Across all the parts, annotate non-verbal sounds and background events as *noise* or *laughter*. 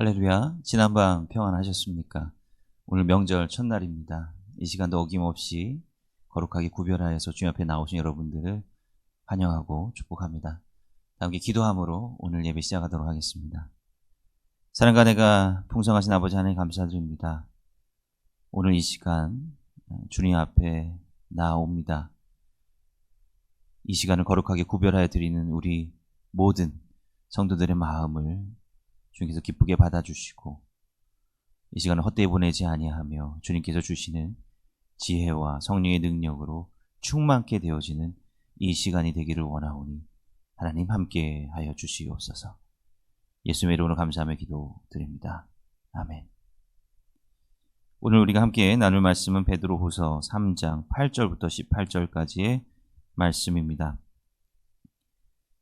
할렐루야. 지난밤 평안하셨습니까? 오늘 명절 첫날입니다. 이 시간도 어김없이 거룩하게 구별하여서 주님 앞에 나오신 여러분들을 환영하고 축복합니다. 다 함께 기도함으로 오늘 예배 시작하도록 하겠습니다. 사랑과 내가 풍성하신 아버지 하나님 감사드립니다. 오늘 이 시간 주님 앞에 나옵니다. 이 시간을 거룩하게 구별하여 드리는 우리 모든 성도들의 마음을 주님께서 기쁘게 받아주시고 이 시간을 헛되이 보내지 아니하며 주님께서 주시는 지혜와 성령의 능력으로 충만케 되어지는 이 시간이 되기를 원하오니 하나님 함께 하여 주시옵소서. 예수님의 이름으로 감사하며 기도드립니다. 아멘. 오늘 우리가 함께 나눌 말씀은 베드로후서 3장 8절부터 18절까지의 말씀입니다.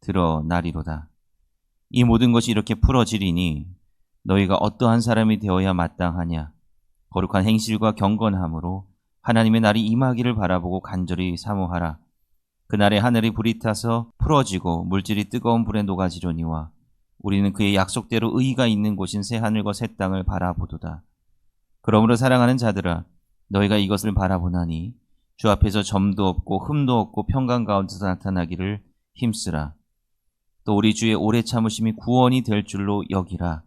드러나리로다. 이 모든 것이 이렇게 풀어지리니 너희가 어떠한 사람이 되어야 마땅하냐? 거룩한 행실과 경건함으로 하나님의 날이 임하기를 바라보고 간절히 사모하라. 그날에 하늘이 불이 타서 풀어지고 물질이 뜨거운 불에 녹아지려니와 우리는 그의 약속대로 의가 있는 곳인 새 하늘과 새 땅을 바라보도다. 그러므로 사랑하는 자들아 너희가 이것을 바라보나니 주 앞에서 점도 없고 흠도 없고 평강 가운데서 나타나기를 힘쓰라. 또 우리 주의 오래 참으심이 구원이 될 줄로 여기라.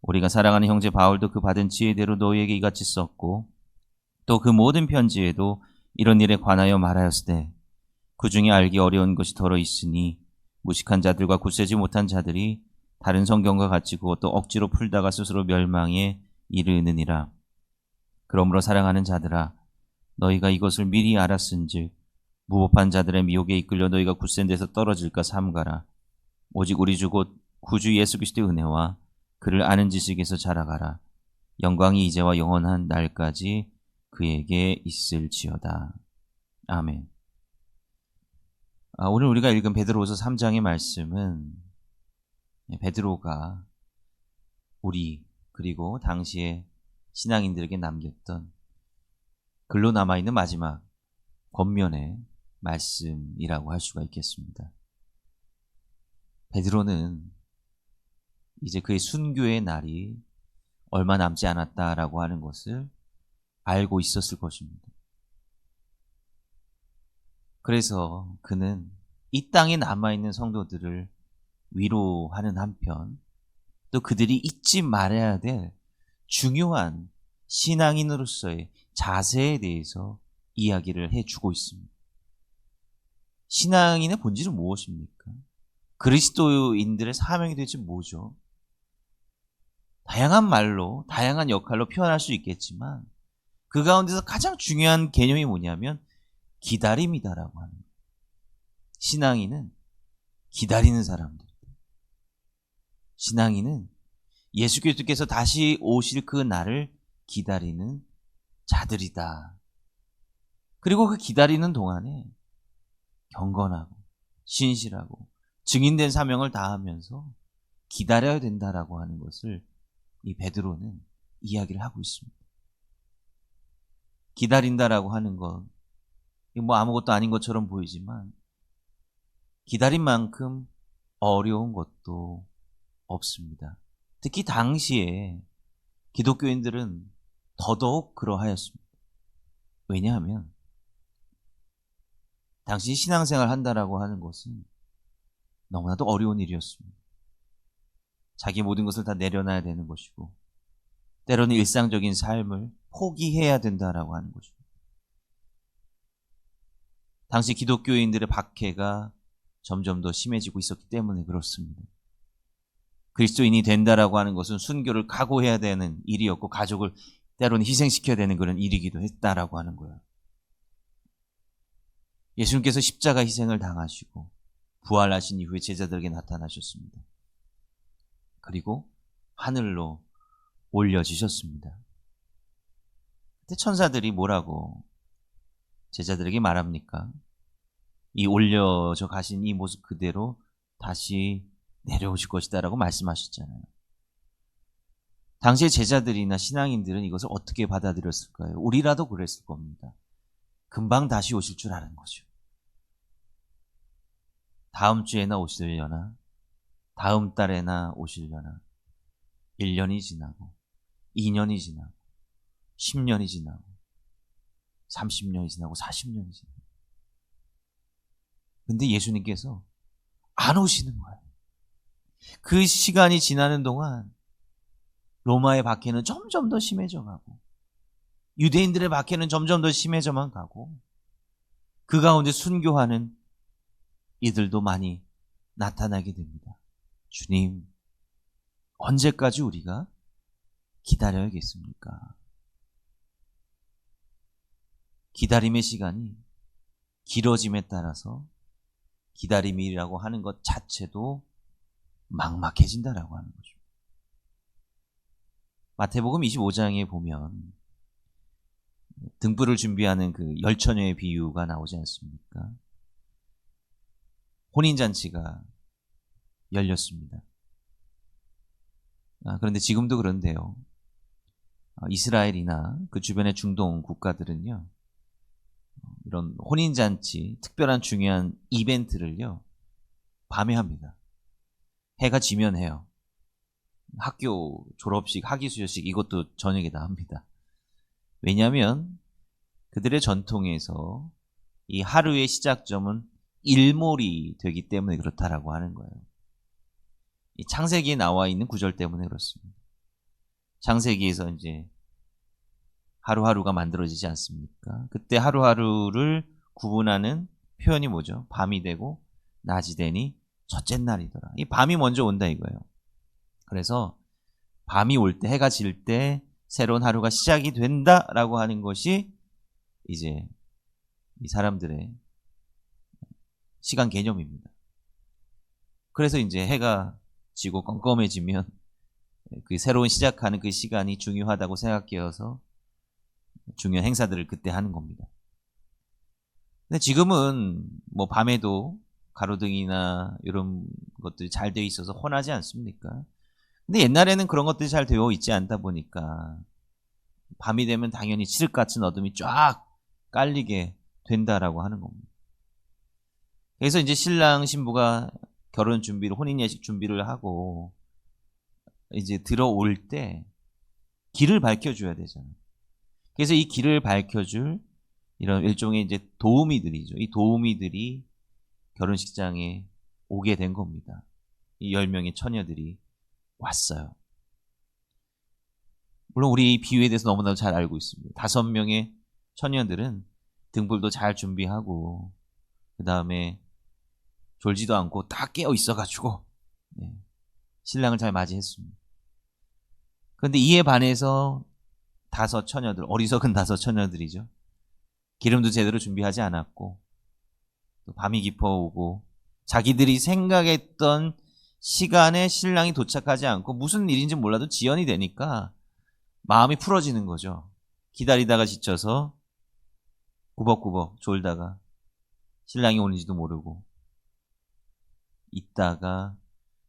우리가 사랑하는 형제 바울도 그 받은 지혜대로 너희에게 이같이 썼고 또 그 모든 편지에도 이런 일에 관하여 말하였으되 그 중에 알기 어려운 것이 더러 있으니 무식한 자들과 굳세지 못한 자들이 다른 성경과 같이 그것도 억지로 풀다가 스스로 멸망에 이르느니라. 그러므로 사랑하는 자들아 너희가 이것을 미리 알았은즉 무법한 자들의 미혹에 이끌려 너희가 굳센 데서 떨어질까 삼가라. 오직 우리 주 곧 구주 예수 그리스도의 은혜와 그를 아는 지식에서 자라가라. 영광이 이제와 영원한 날까지 그에게 있을지어다. 아멘. 아, 오늘 우리가 읽은 베드로서 3장의 말씀은 베드로가 우리 그리고 당시의 신앙인들에게 남겼던 글로 남아있는 마지막 권면의 말씀이라고 할 수가 있겠습니다. 베드로는 이제 그의 순교의 날이 얼마 남지 않았다라고 하는 것을 알고 있었을 것입니다. 그래서 그는 이 땅에 남아있는 성도들을 위로하는 한편 또 그들이 잊지 말아야 될 중요한 신앙인으로서의 자세에 대해서 이야기를 해주고 있습니다. 신앙인의 본질은 무엇입니까? 그리스도인들의 사명이 도대체 뭐죠? 다양한 말로, 다양한 역할로 표현할 수 있겠지만 그 가운데서 가장 중요한 개념이 뭐냐면 기다림이다라고 하는 거예요. 신앙인은 기다리는 사람들. 신앙인은 예수 그리스도께서 다시 오실 그 날을 기다리는 자들이다. 그리고 그 기다리는 동안에 경건하고 신실하고 증인된 사명을 다하면서 기다려야 된다라고 하는 것을 이 베드로는 이야기를 하고 있습니다. 기다린다라고 하는 건뭐 아무것도 아닌 것처럼 보이지만 기다린 만큼 어려운 것도 없습니다. 특히 당시에 기독교인들은 더더욱 그러하였습니다. 왜냐하면 당시 신앙생활 한다라고 하는 것은 너무나도 어려운 일이었습니다. 자기 모든 것을 다 내려놔야 되는 것이고, 때로는 일상적인 삶을 포기해야 된다라고 하는 것입니다. 당시 기독교인들의 박해가 점점 더 심해지고 있었기 때문에 그렇습니다. 그리스도인이 된다라고 하는 것은 순교를 각오해야 되는 일이었고 가족을 때로는 희생시켜야 되는 그런 일이기도 했다라고 하는 거예요. 예수님께서 십자가 희생을 당하시고 부활하신 이후에 제자들에게 나타나셨습니다. 그리고 하늘로 올려주셨습니다. 그때 천사들이 뭐라고 제자들에게 말합니까? 이 올려져 가신 이 모습 그대로 다시 내려오실 것이다라고 말씀하셨잖아요. 당시의 제자들이나 신앙인들은 이것을 어떻게 받아들였을까요? 우리라도 그랬을 겁니다. 금방 다시 오실 줄 아는 거죠. 다음 주에나 오시려나, 다음 달에나 오시려나, 1년이 지나고, 2년이 지나고, 10년이 지나고, 30년이 지나고, 40년이 지나고. 근데 예수님께서 안 오시는 거예요. 그 시간이 지나는 동안 로마의 박해는 점점 더 심해져 가고, 유대인들의 박해는 점점 더 심해져만 가고, 그 가운데 순교하는 이들도 많이 나타나게 됩니다. 주님, 언제까지 우리가 기다려야겠습니까? 기다림의 시간이 길어짐에 따라서 기다림이라고 하는 것 자체도 막막해진다라고 하는 거죠. 마태복음 25장에 보면 등불을 준비하는 그 열처녀의 비유가 나오지 않습니까? 혼인잔치가 열렸습니다. 아, 그런데 지금도 그런데요. 아, 이스라엘이나 그 주변의 중동 국가들은요. 이런 혼인잔치, 특별한 중요한 이벤트를요. 밤에 합니다. 해가 지면 해요. 학교 졸업식, 학위수여식 이것도 저녁에 다 합니다. 왜냐하면 그들의 전통에서 이 하루의 시작점은 일몰이 되기 때문에 그렇다라고 하는 거예요. 이 창세기에 나와 있는 구절 때문에 그렇습니다. 창세기에서 이제 하루하루가 만들어지지 않습니까? 그때 하루하루를 구분하는 표현이 뭐죠? 밤이 되고 낮이 되니 첫째 날이더라. 이 밤이 먼저 온다 이거예요. 그래서 밤이 올 때, 해가 질 때 새로운 하루가 시작이 된다라고 하는 것이 이제 이 사람들의 시간 개념입니다. 그래서 이제 해가 지고 껌껌해지면 *laughs* 그 새로운 시작하는 그 시간이 중요하다고 생각되어서 중요한 행사들을 그때 하는 겁니다. 근데 지금은 뭐 밤에도 가로등이나 이런 것들이 잘 되어 있어서 혼하지 않습니까? 근데 옛날에는 그런 것들이 잘 되어 있지 않다 보니까 밤이 되면 당연히 칠흑 같은 어둠이 쫙 깔리게 된다라고 하는 겁니다. 그래서 이제 신랑 신부가 결혼 준비를 혼인 예식 준비를 하고 이제 들어올 때 길을 밝혀줘야 되잖아요. 그래서 이 길을 밝혀줄 이런 일종의 이제 도우미들이죠. 이 도우미들이 결혼식장에 오게 된 겁니다. 이 10명의 처녀들이 왔어요. 물론 우리 이 비유에 대해서 너무나도 잘 알고 있습니다. 다섯 명의 처녀들은 등불도 잘 준비하고 그 다음에 졸지도 않고 딱 깨어 있어가지고 네, 신랑을 잘 맞이했습니다. 그런데 이에 반해서 다섯 처녀들, 어리석은 다섯 처녀들이죠. 기름도 제대로 준비하지 않았고 또 밤이 깊어오고 자기들이 생각했던 시간에 신랑이 도착하지 않고 무슨 일인지 몰라도 지연이 되니까 마음이 풀어지는 거죠. 기다리다가 지쳐서 구벅구벅 졸다가 신랑이 오는지도 모르고 있다가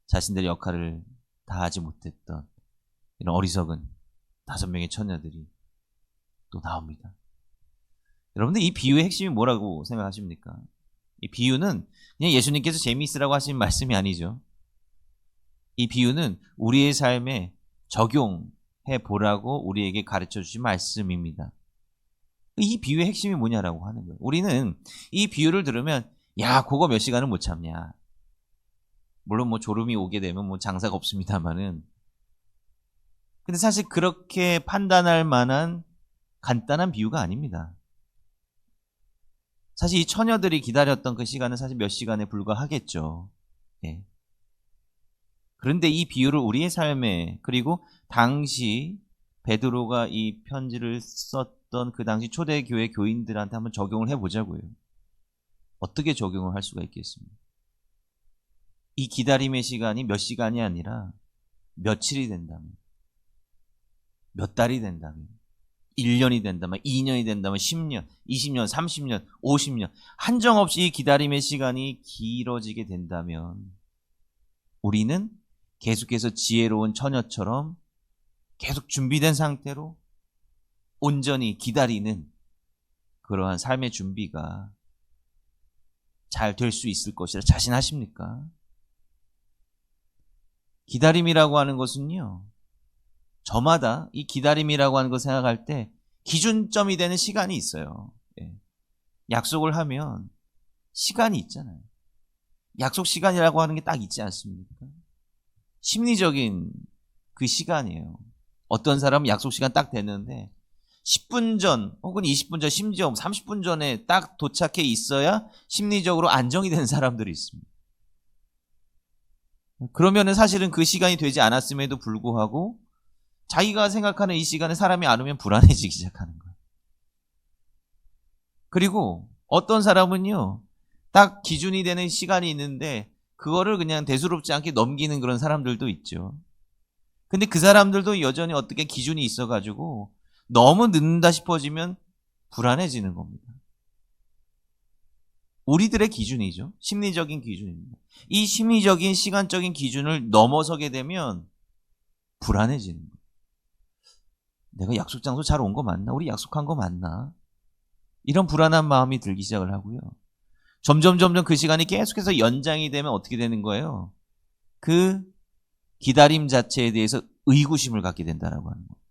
자신들의 역할을 다하지 못했던 이런 어리석은 다섯 명의 처녀들이 또 나옵니다. 여러분들 이 비유의 핵심이 뭐라고 생각하십니까? 이 비유는 그냥 예수님께서 재미있으라고 하신 말씀이 아니죠. 이 비유는 우리의 삶에 적용해 보라고 우리에게 가르쳐 주신 말씀입니다. 이 비유의 핵심이 뭐냐라고 하는 거예요. 우리는 이 비유를 들으면 야, 그거 몇 시간은 못 참냐. 물론 뭐 졸음이 오게 되면 뭐 장사가 없습니다만은 근데 사실 그렇게 판단할 만한 간단한 비유가 아닙니다. 사실 이 처녀들이 기다렸던 그 시간은 사실 몇 시간에 불과하겠죠. 예. 그런데 이 비유를 우리의 삶에 그리고 당시 베드로가 이 편지를 썼던 그 당시 초대교회 교인들한테 한번 적용을 해보자고요. 어떻게 적용을 할 수가 있겠습니까? 이 기다림의 시간이 몇 시간이 아니라 며칠이 된다면 몇 달이 된다면, 1년이 된다면, 2년이 된다면, 10년, 20년, 30년, 50년, 한정없이 기다림의 시간이 길어지게 된다면, 우리는 계속해서 지혜로운 처녀처럼 계속 준비된 상태로 온전히 기다리는 그러한 삶의 준비가 잘 될 수 있을 것이라 자신하십니까? 기다림이라고 하는 것은요, 저마다 이 기다림이라고 하는 거 생각할 때 기준점이 되는 시간이 있어요. 예. 약속을 하면 시간이 있잖아요. 약속 시간이라고 하는 게 딱 있지 않습니까? 심리적인 그 시간이에요. 어떤 사람은 약속 시간 딱 됐는데 10분 전 혹은 20분 전 심지어 30분 전에 딱 도착해 있어야 심리적으로 안정이 되는 사람들이 있습니다. 그러면은 사실은 그 시간이 되지 않았음에도 불구하고 자기가 생각하는 이 시간에 사람이 안 오면 불안해지기 시작하는 거예요. 그리고 어떤 사람은요, 딱 기준이 되는 시간이 있는데 그거를 그냥 대수롭지 않게 넘기는 그런 사람들도 있죠. 근데 그 사람들도 여전히 어떻게 기준이 있어가지고 너무 늦는다 싶어지면 불안해지는 겁니다. 우리들의 기준이죠. 심리적인 기준입니다. 이 심리적인 시간적인 기준을 넘어서게 되면 불안해지는 거예요. 내가 약속 장소 잘 온 거 맞나? 우리 약속한 거 맞나? 이런 불안한 마음이 들기 시작을 하고요. 점점 점점 그 시간이 계속해서 연장이 되면 어떻게 되는 거예요? 그 기다림 자체에 대해서 의구심을 갖게 된다라고 하는 거예요.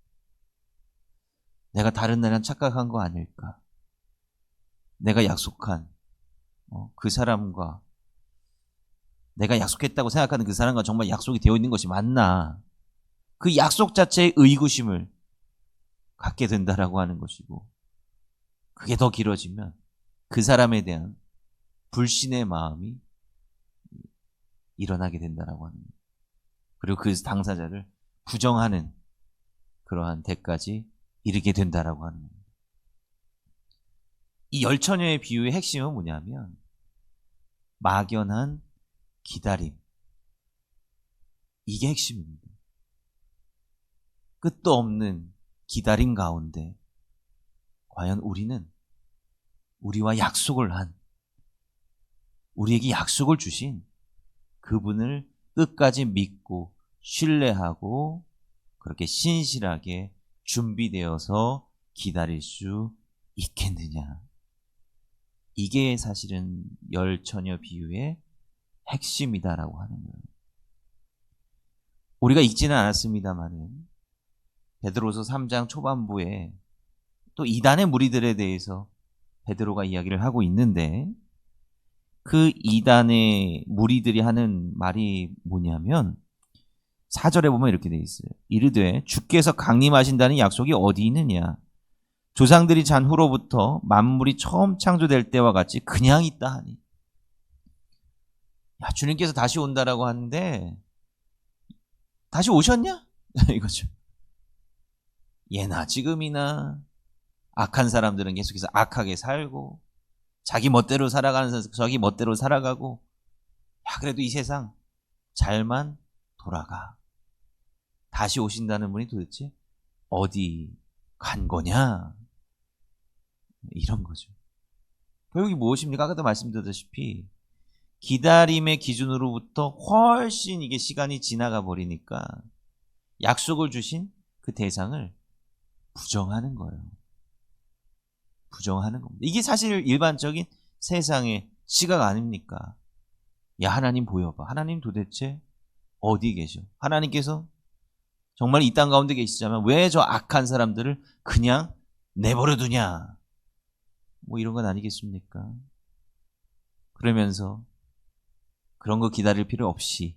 내가 다른 날이랑 착각한 거 아닐까? 내가 약속한 어, 그 사람과 내가 약속했다고 생각하는 그 사람과 정말 약속이 되어 있는 것이 맞나? 그 약속 자체의 의구심을 갖게 된다라고 하는 것이고 그게 더 길어지면 그 사람에 대한 불신의 마음이 일어나게 된다라고 하는 거예요. 그리고 그 당사자를 부정하는 그러한 대까지 이르게 된다라고 하는 겁니다. 이 열처녀의 비유의 핵심은 뭐냐면 막연한 기다림. 이게 핵심입니다. 끝도 없는 기다림 가운데 과연 우리는 우리와 약속을 한 우리에게 약속을 주신 그분을 끝까지 믿고 신뢰하고 그렇게 신실하게 준비되어서 기다릴 수 있겠느냐. 이게 사실은 열 처녀 비유의 핵심이다라고 하는 거예요. 우리가 읽지는 않았습니다만은 베드로서 3장 초반부에 또 이단의 무리들에 대해서 베드로가 이야기를 하고 있는데 그 이단의 무리들이 하는 말이 뭐냐면 4절에 보면 이렇게 돼 있어요. 이르되 주께서 강림하신다는 약속이 어디 있느냐? 조상들이 잔 후로부터 만물이 처음 창조될 때와 같이 그냥 있다 하니. 야, 주님께서 다시 온다라고 하는데 다시 오셨냐? *laughs* 이거죠. 예나 지금이나 악한 사람들은 계속해서 악하게 살고 자기 멋대로 살아가는 자기 멋대로 살아가고 야 그래도 이 세상 잘만 돌아가 다시 오신다는 분이 도대체 어디 간 거냐 이런 거죠 결국이 무엇입니까? 아까도 말씀드렸다시피 기다림의 기준으로부터 훨씬 이게 시간이 지나가 버리니까 약속을 주신 그 대상을 부정하는 거예요. 부정하는 겁니다. 이게 사실 일반적인 세상의 시각 아닙니까? 야, 하나님 보여봐. 하나님 도대체 어디 계셔? 하나님께서 정말 이 땅 가운데 계시자면 왜 저 악한 사람들을 그냥 내버려 두냐? 뭐 이런 건 아니겠습니까? 그러면서 그런 거 기다릴 필요 없이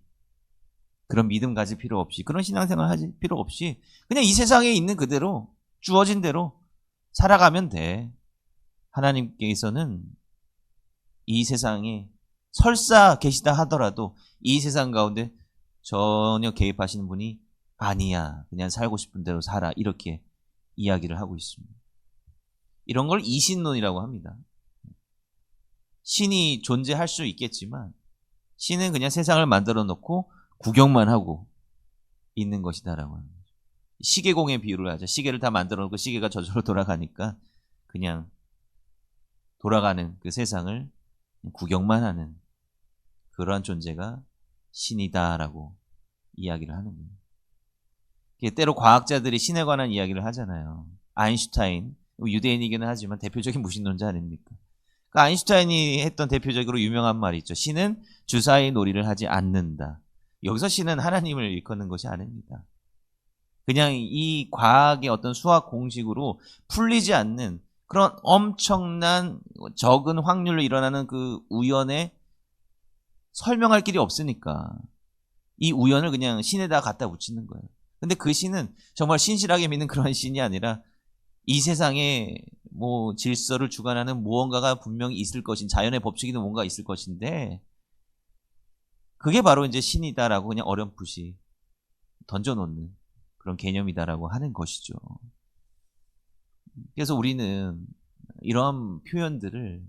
그런 믿음 가질 필요 없이 그런 신앙생활 하실 필요 없이 그냥 이 세상에 있는 그대로 주어진 대로 살아가면 돼. 하나님께서는 이 세상에 설사 계시다 하더라도 이 세상 가운데 전혀 개입하시는 분이 아니야. 그냥 살고 싶은 대로 살아. 이렇게 이야기를 하고 있습니다. 이런 걸 이신론이라고 합니다. 신이 존재할 수 있겠지만 신은 그냥 세상을 만들어 놓고 구경만 하고 있는 것이다라고 합니다. 시계공의 비유를 하자. 시계를 다 만들어 놓고 시계가 저절로 돌아가니까 그냥 돌아가는 그 세상을 구경만 하는 그러한 존재가 신이다라고 이야기를 하는 거예요. 때로 과학자들이 신에 관한 이야기를 하잖아요. 아인슈타인, 유대인이기는 하지만 대표적인 무신론자 아닙니까? 그 아인슈타인이 했던 대표적으로 유명한 말이 있죠. 신은 주사위 놀이를 하지 않는다. 여기서 신은 하나님을 일컫는 것이 아닙니다. 그냥 이 과학의 어떤 수학 공식으로 풀리지 않는 그런 엄청난 적은 확률로 일어나는 그 우연에 설명할 길이 없으니까 이 우연을 그냥 신에다 갖다 붙이는 거예요. 근데 그 신은 정말 신실하게 믿는 그런 신이 아니라 이 세상에 뭐 질서를 주관하는 무언가가 분명히 있을 것인 자연의 법칙이든 뭔가 있을 것인데 그게 바로 이제 신이다라고 그냥 어렴풋이 던져놓는 그런 개념이다라고 하는 것이죠. 그래서 우리는 이러한 표현들을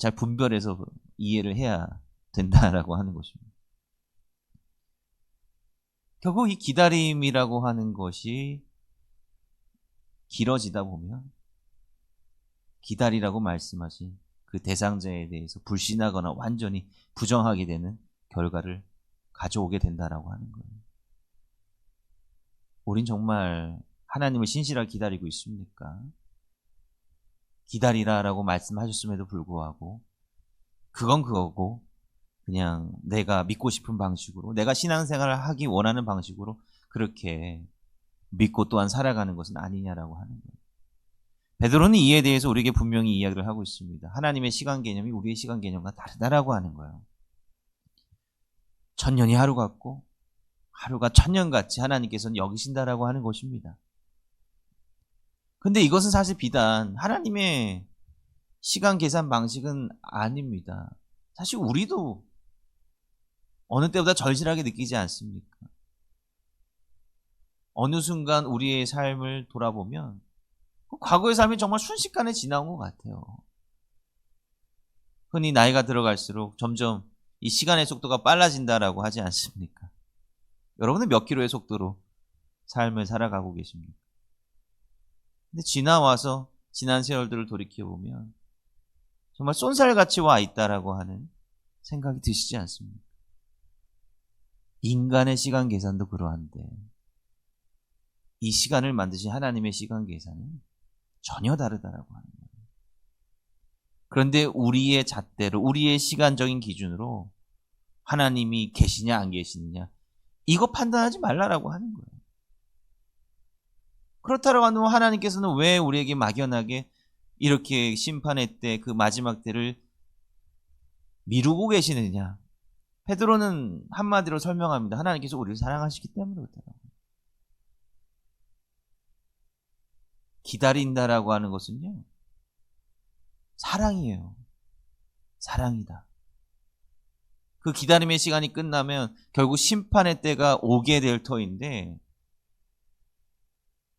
잘 분별해서 이해를 해야 된다라고 하는 것입니다. 결국 이 기다림이라고 하는 것이 길어지다 보면 기다리라고 말씀하신 그 대상자에 대해서 불신하거나 완전히 부정하게 되는 결과를 가져오게 된다라고 하는 거예요. 우린 정말 하나님을 신실하게 기다리고 있습니까? 기다리라라고 말씀하셨음에도 불구하고 그건 그거고 그냥 내가 믿고 싶은 방식으로 내가 신앙생활을 하기 원하는 방식으로 그렇게 믿고 또한 살아가는 것은 아니냐라고 하는 거예요. 베드로는 이에 대해서 우리에게 분명히 이야기를 하고 있습니다. 하나님의 시간 개념이 우리의 시간 개념과 다르다라고 하는 거예요. 천년이 하루 같고 하루가 천년같이 하나님께서는 여기신다라고 하는 것입니다. 근데 이것은 사실 비단 하나님의 시간 계산 방식은 아닙니다. 사실 우리도 어느 때보다 절실하게 느끼지 않습니까? 어느 순간 우리의 삶을 돌아보면 그 과거의 삶이 정말 순식간에 지나온 것 같아요. 흔히 나이가 들어갈수록 점점 이 시간의 속도가 빨라진다라고 하지 않습니까? 여러분은 몇 킬로의 속도로 삶을 살아가고 계십니까? 근데 지나와서 지난 세월들을 돌이켜보면 정말 쏜살같이 와 있다라고 하는 생각이 드시지 않습니까? 인간의 시간 계산도 그러한데 이 시간을 만드신 하나님의 시간 계산은 전혀 다르다라고 하는 거예요. 그런데 우리의 잣대로 우리의 시간적인 기준으로 하나님이 계시냐 안 계시느냐 이거 판단하지 말라라고 하는 거예요. 그렇다고 하면 하나님께서는 왜 우리에게 막연하게 이렇게 심판의 때 그 마지막 때를 미루고 계시느냐? 페드로는 한마디로 설명합니다. 하나님께서 우리를 사랑하시기 때문에 그렇다고. 기다린다라고 하는 것은요. 사랑이에요. 사랑이다. 그 기다림의 시간이 끝나면 결국 심판의 때가 오게 될 터인데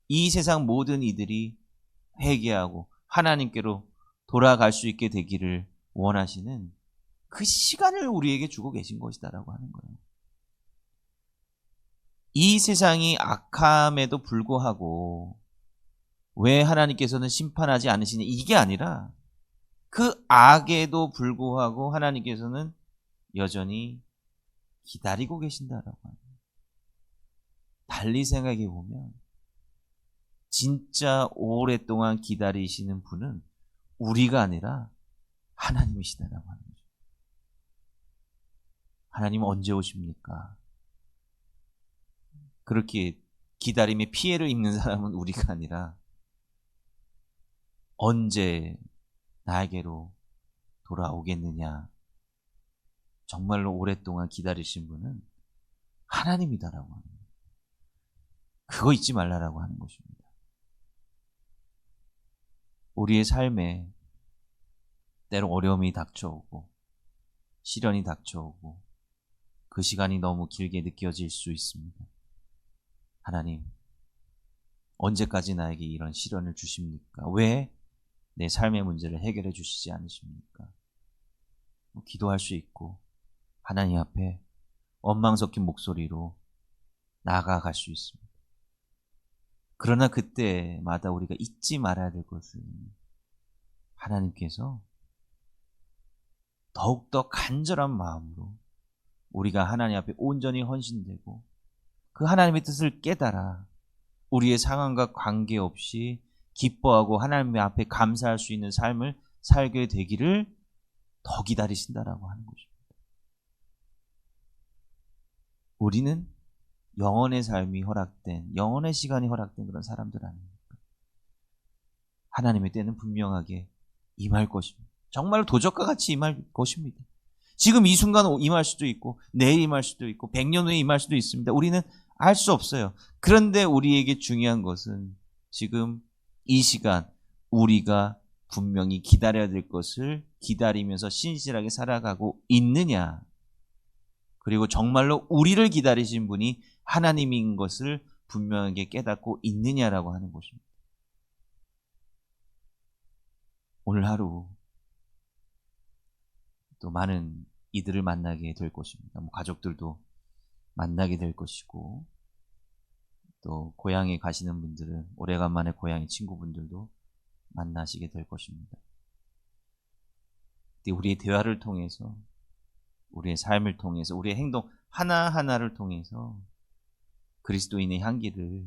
이 세상 모든 이들이 회개하고 하나님께로 돌아갈 수 있게 되기를 원하시는 그 시간을 우리에게 주고 계신 것이다라고 하는 거예요. 이 세상이 악함에도 불구하고 왜 하나님께서는 심판하지 않으시냐 이게 아니라 그 악에도 불구하고 하나님께서는 여전히 기다리고 계신다라고 합니다. 달리 생각해 보면 진짜 오랫동안 기다리시는 분은 우리가 아니라 하나님이시다라고 하는 거죠. 하나님 언제 오십니까? 그렇게 기다림에 피해를 입는 사람은 우리가 아니라 언제 나에게로 돌아오겠느냐 정말로 오랫동안 기다리신 분은 하나님이다라고 하는 거예요. 그거 잊지 말라라고 하는 것입니다. 우리의 삶에 때로 어려움이 닥쳐오고 시련이 닥쳐오고 그 시간이 너무 길게 느껴질 수 있습니다. 하나님, 언제까지 나에게 이런 시련을 주십니까? 왜 내 삶의 문제를 해결해 주시지 않으십니까? 뭐 기도할 수 있고 하나님 앞에 원망 섞인 목소리로 나아갈 수 있습니다. 그러나 그때마다 우리가 잊지 말아야 될 것은 하나님께서 더욱더 간절한 마음으로 우리가 하나님 앞에 온전히 헌신되고 그 하나님의 뜻을 깨달아 우리의 상황과 관계없이 기뻐하고 하나님 앞에 감사할 수 있는 삶을 살게 되기를 더 기다리신다라고 하는 것입니다. 우리는 영원의 삶이 허락된, 영원의 시간이 허락된 그런 사람들 아닙니까? 하나님의 때는 분명하게 임할 것입니다. 정말 도적과 같이 임할 것입니다. 지금 이 순간 임할 수도 있고, 내일 임할 수도 있고, 100년 후에 임할 수도 있습니다. 우리는 알 수 없어요. 그런데 우리에게 중요한 것은 지금 이 시간 우리가 분명히 기다려야 될 것을 기다리면서 신실하게 살아가고 있느냐. 그리고 정말로 우리를 기다리신 분이 하나님인 것을 분명하게 깨닫고 있느냐라고 하는 것입니다. 오늘 하루 또 많은 이들을 만나게 될 것입니다. 뭐 가족들도 만나게 될 것이고 또 고향에 가시는 분들은 오래간만에 고향의 친구분들도 만나시게 될 것입니다. 우리의 대화를 통해서 우리의 삶을 통해서 우리의 행동 하나하나를 통해서 그리스도인의 향기를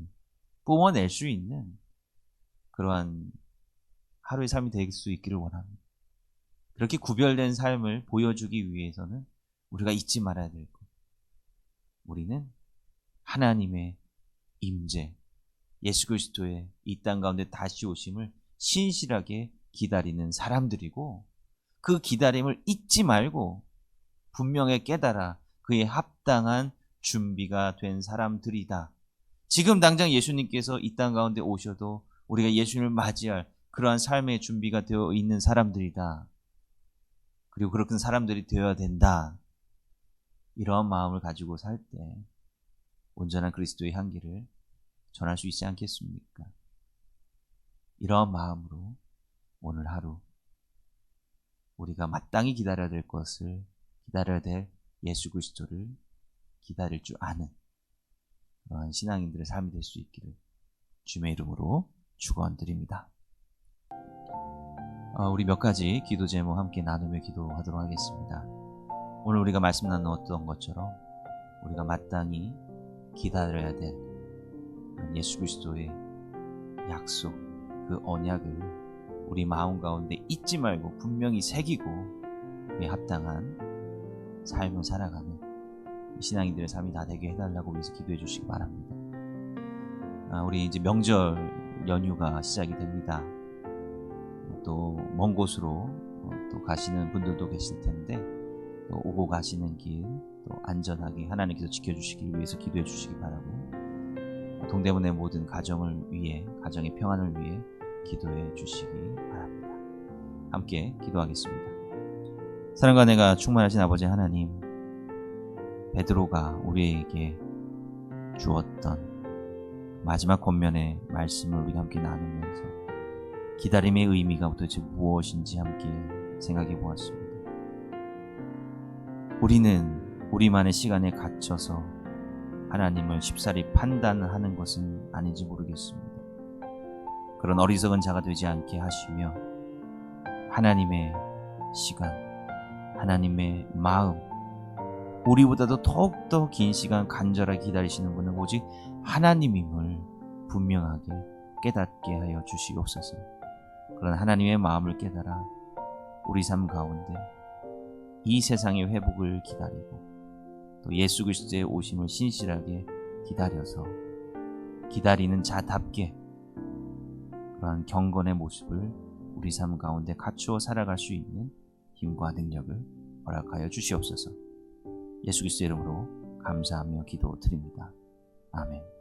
뿜어낼 수 있는 그러한 하루의 삶이 될 수 있기를 원합니다. 그렇게 구별된 삶을 보여주기 위해서는 우리가 잊지 말아야 될 것. 우리는 하나님의 임재, 예수 그리스도의 이 땅 가운데 다시 오심을 신실하게 기다리는 사람들이고 그 기다림을 잊지 말고 분명히 깨달아 그의 합당한 준비가 된 사람들이다. 지금 당장 예수님께서 이 땅 가운데 오셔도 우리가 예수님을 맞이할 그러한 삶의 준비가 되어 있는 사람들이다. 그리고 그렇게 사람들이 되어야 된다. 이러한 마음을 가지고 살 때 온전한 그리스도의 향기를 전할 수 있지 않겠습니까? 이러한 마음으로 오늘 하루 우리가 마땅히 기다려야 될 것을 기다려야 될 예수 그리스도를 기다릴 줄 아는 그러한 신앙인들의 삶이 될 수 있기를 주의 이름으로 축원드립니다. 어, 우리 몇 가지 기도 제목 함께 나누며 기도하도록 하겠습니다. 오늘 우리가 말씀 나누었던 것처럼 우리가 마땅히 기다려야 될 예수 그리스도의 약속, 그 언약을 우리 마음 가운데 잊지 말고 분명히 새기고 그에 합당한 삶을 살아가는 신앙인들의 삶이 다 되게 해달라고 위해서 기도해 주시기 바랍니다. 아, 우리 이제 명절 연휴가 시작이 됩니다. 또 먼 곳으로 어, 또 가시는 분들도 계실 텐데 또 오고 가시는 길 또 안전하게 하나님께서 지켜주시길 위해서 기도해 주시기 바라고 동대문의 모든 가정을 위해 가정의 평안을 위해 기도해 주시기 바랍니다. 함께 기도하겠습니다. 사랑과 내가 충만하신 아버지 하나님 베드로가 우리에게 주었던 마지막 권면의 말씀을 우리가 함께 나누면서 기다림의 의미가 도대체 무엇인지 함께 생각해 보았습니다. 우리는 우리만의 시간에 갇혀서 하나님을 쉽사리 판단하는 것은 아닌지 모르겠습니다. 그런 어리석은 자가 되지 않게 하시며 하나님의 시간, 하나님의 마음, 우리보다도 더욱더 긴 시간 간절하게 기다리시는 분은 오직 하나님임을 분명하게 깨닫게 하여 주시옵소서. 그런 하나님의 마음을 깨달아 우리 삶 가운데 이 세상의 회복을 기다리고 또 예수 그리스도의 오심을 신실하게 기다려서 기다리는 자답게 그러한 경건의 모습을 우리 삶 가운데 갖추어 살아갈 수 있는 힘과 능력을 허락하여 주시옵소서. 예수 그리스도 이름으로 감사하며 기도드립니다. 아멘.